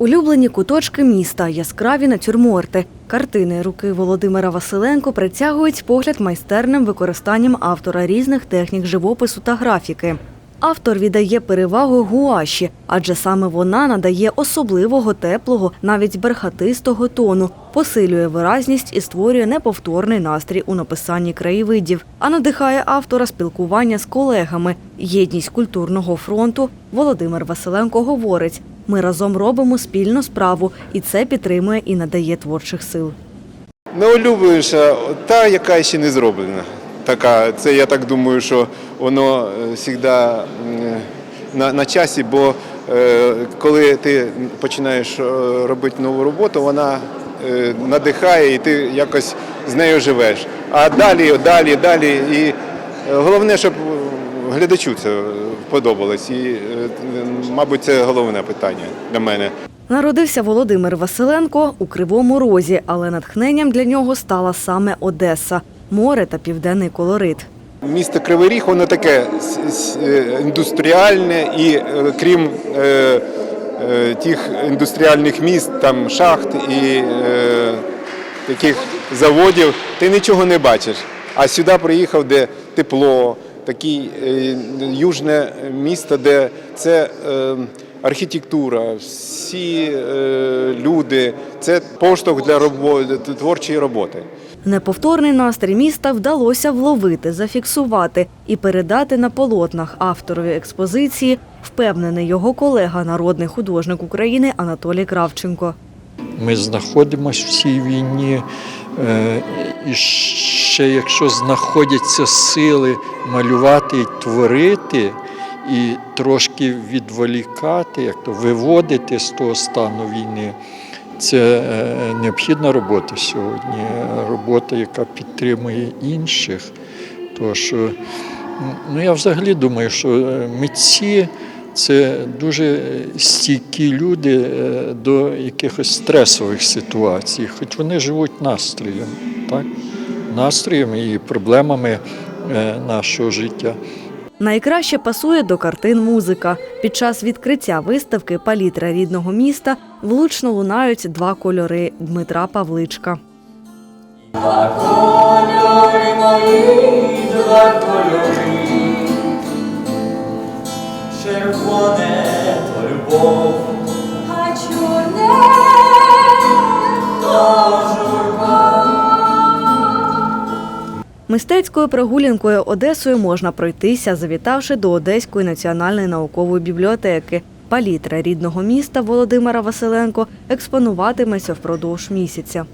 Улюблені куточки міста, яскраві натюрморти. Картини руки Володимира Василенко притягують погляд майстерним використанням автора різних технік живопису та графіки. Автор віддає перевагу гуаші, адже саме вона надає особливого теплого, навіть бархатистого тону, посилює виразність і створює неповторний настрій у написанні краєвидів, а надихає автора спілкування з колегами. Єдність культурного фронту Володимир Василенко говорить: ми разом робимо спільну справу, і це підтримує і надає творчих сил. Найулюбленіша та, яка ще не зроблена. Така, це я так думаю, що воно завжди на, на часі, бо е, коли ти починаєш е, робити нову роботу, вона е, надихає і ти якось з нею живеш. А далі, далі, далі. І е, головне, щоб глядачу це подобалось. І, е, мабуть, це головне питання для мене. Народився Володимир Василенко у Кривому Розі, але натхненням для нього стала саме Одеса, море та південний колорит. Місто Кривий Ріг, воно таке е, індустріальне і е, крім е, е, тих індустріальних міст, там шахт і е, таких заводів, ти нічого не бачиш. А сюди приїхав, де тепло, таке южне місто, де це е, архітектура, всі е, люди, це поштовх для робо- творчої роботи. Неповторний настрій міста вдалося вловити, зафіксувати і передати на полотнах авторові експозиції, впевнений його колега, народний художник України Анатолій Кравченко. Ми знаходимося в цій війні, е, і ще якщо знаходяться сили малювати і творити, і трошки відволікати, як то виводити з того стану війни, це е, необхідна робота сьогодні, робота, яка підтримує інших. Тому що ну, я взагалі думаю, що е, митці це дуже стійкі люди е, до якихось стресових ситуацій, хоч вони живуть настроєм, так? настроєм і проблемами е, нашого життя. Найкраще пасує до картин музика. Під час відкриття виставки Палітра рідного міста влучно лунають два кольори Дмитра Павличка. Кольори мої, два кольори, червоне то любов, А чорне то Мистецькою прогулянкою Одесою можна пройтися, завітавши до Одеської національної наукової бібліотеки. Палітра рідного міста Володимира Василенко експонуватиметься впродовж місяця.